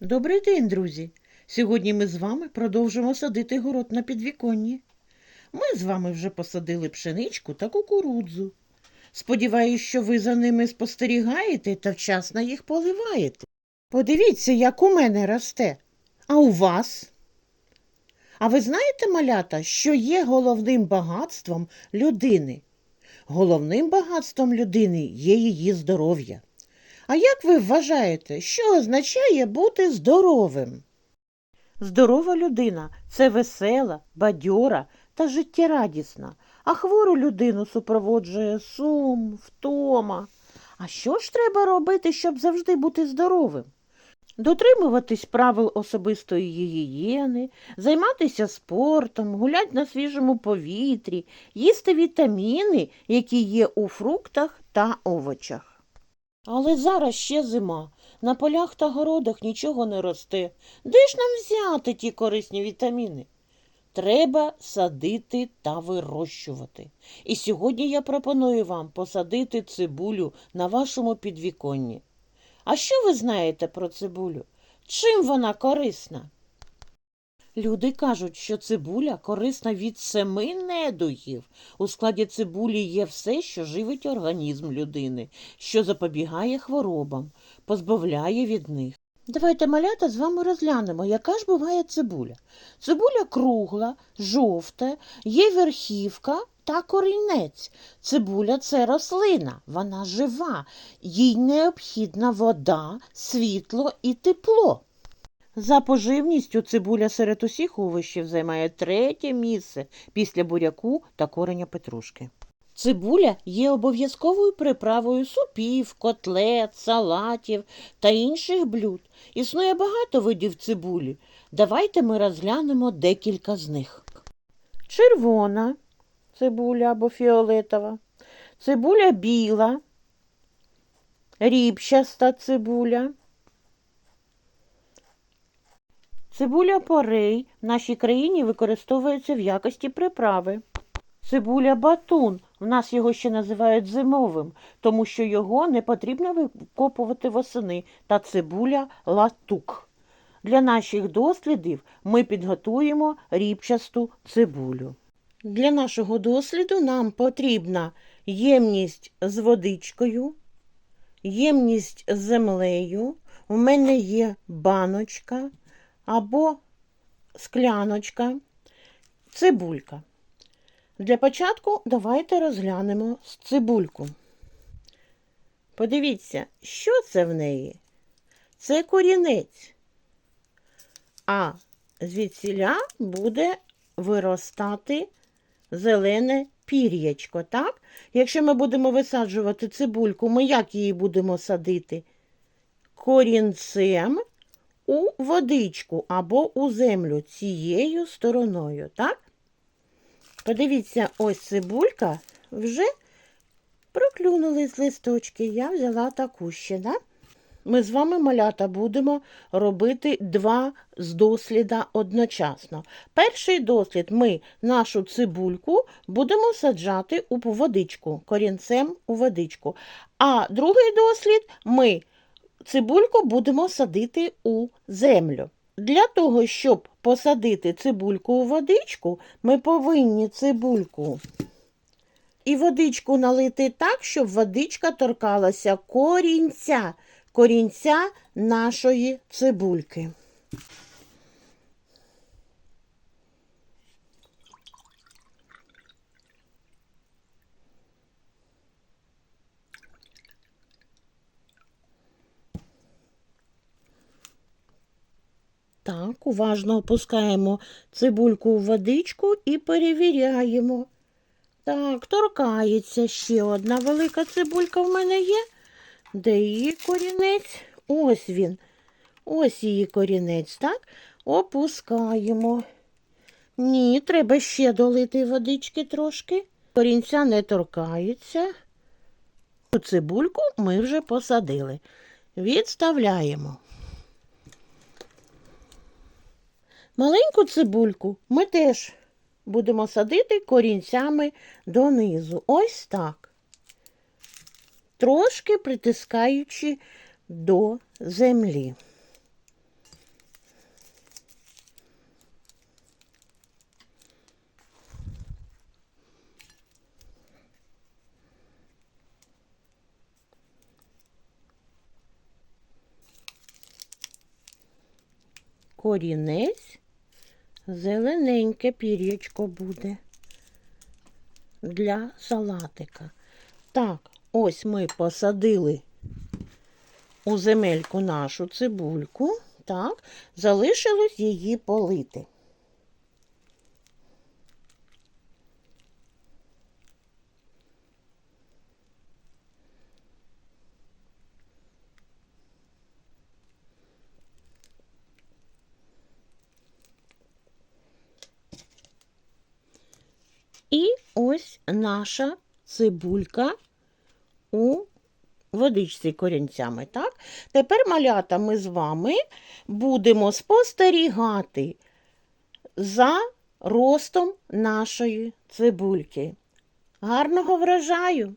Добрий день, друзі! Сьогодні ми з вами продовжимо садити город на підвіконні. Ми з вами вже посадили пшеничку та кукурудзу. Сподіваюсь, що ви за ними спостерігаєте та вчасно їх поливаєте. Подивіться, як у мене росте. А у вас? А ви знаєте, малята, що є головним багатством людини? Головним багатством людини є її здоров'я. А як ви вважаєте, що означає бути здоровим? Здорова людина це весела, бадьора та життєрадісна, а хвору людину супроводжує сум, втома. А що ж треба робити, щоб завжди бути здоровим? Дотримуватись правил особистої гігієни, займатися спортом, гуляти на свіжому повітрі, їсти вітаміни, які є у фруктах та овочах. Але зараз ще зима. На полях та городах нічого не росте. Де ж нам взяти ті корисні вітаміни? Треба садити та вирощувати. І сьогодні я пропоную вам посадити цибулю на вашому підвіконні. А що ви знаєте про цибулю? Чим вона корисна? Люди кажуть, що цибуля корисна від семи недугів. У складі цибулі є все, що живить організм людини, що запобігає хворобам, позбавляє від них. Давайте малята з вами розглянемо, яка ж буває цибуля. Цибуля кругла, жовта, є верхівка та корінець. Цибуля це рослина, вона жива, їй необхідна вода, світло і тепло. За поживністю цибуля серед усіх овочів займає третє місце після буряку та кореня петрушки. Цибуля є обов'язковою приправою супів, котлет, салатів та інших блюд. Існує багато видів цибулі. Давайте ми розглянемо декілька з них. Червона цибуля або фіолетова, цибуля біла, ріпчаста цибуля. Цибуля порей в нашій країні використовується в якості приправи. Цибуля батун. В нас його ще називають зимовим, тому що його не потрібно викопувати восени та цибуля латук. Для наших дослідів ми підготуємо ріпчасту цибулю. Для нашого досліду нам потрібна ємність з водичкою, ємність з землею. У мене є баночка або скляночка, цибулька. Для початку давайте розглянемо цибульку. Подивіться, що це в неї? Це корінець. А звідсіля буде виростати зелене пір'ячко, так? Якщо ми будемо висаджувати цибульку, ми як її будемо садити? Корінцем у водичку або у землю цією стороною, так? Подивіться, ось цибулька вже проклюнулись листочки. Я взяла таку ще, да? Ми з вами, малята, будемо робити два з досліда одночасно. Перший дослід ми нашу цибульку будемо саджати у водичку, корінцем у водичку. А другий дослід ми цибульку будемо садити у землю. Для того, щоб посадити цибульку у водичку, ми повинні цибульку і водичку налити так, щоб водичка торкалася корінця, корінця нашої цибульки. Так, уважно опускаємо цибульку у водичку і перевіряємо. Так, торкається ще одна велика цибулька в мене є. Де її корінець? Ось він. Ось її корінець, так? Опускаємо. Ні, треба ще долити водички трошки. Корінця не торкається. Цибульку ми вже посадили. Відставляємо. Маленьку цибульку ми теж будемо садити корінцями донизу. Ось так, трошки притискаючи до землі. Корінець зелененьке пір'ячко буде для салатика. Так, ось ми посадили у земельку нашу цибульку. Так, залишилось її полити. І ось наша цибулька у водичці корінцями. Так? Тепер, малята, ми з вами будемо спостерігати за ростом нашої цибульки. Гарного врожаю!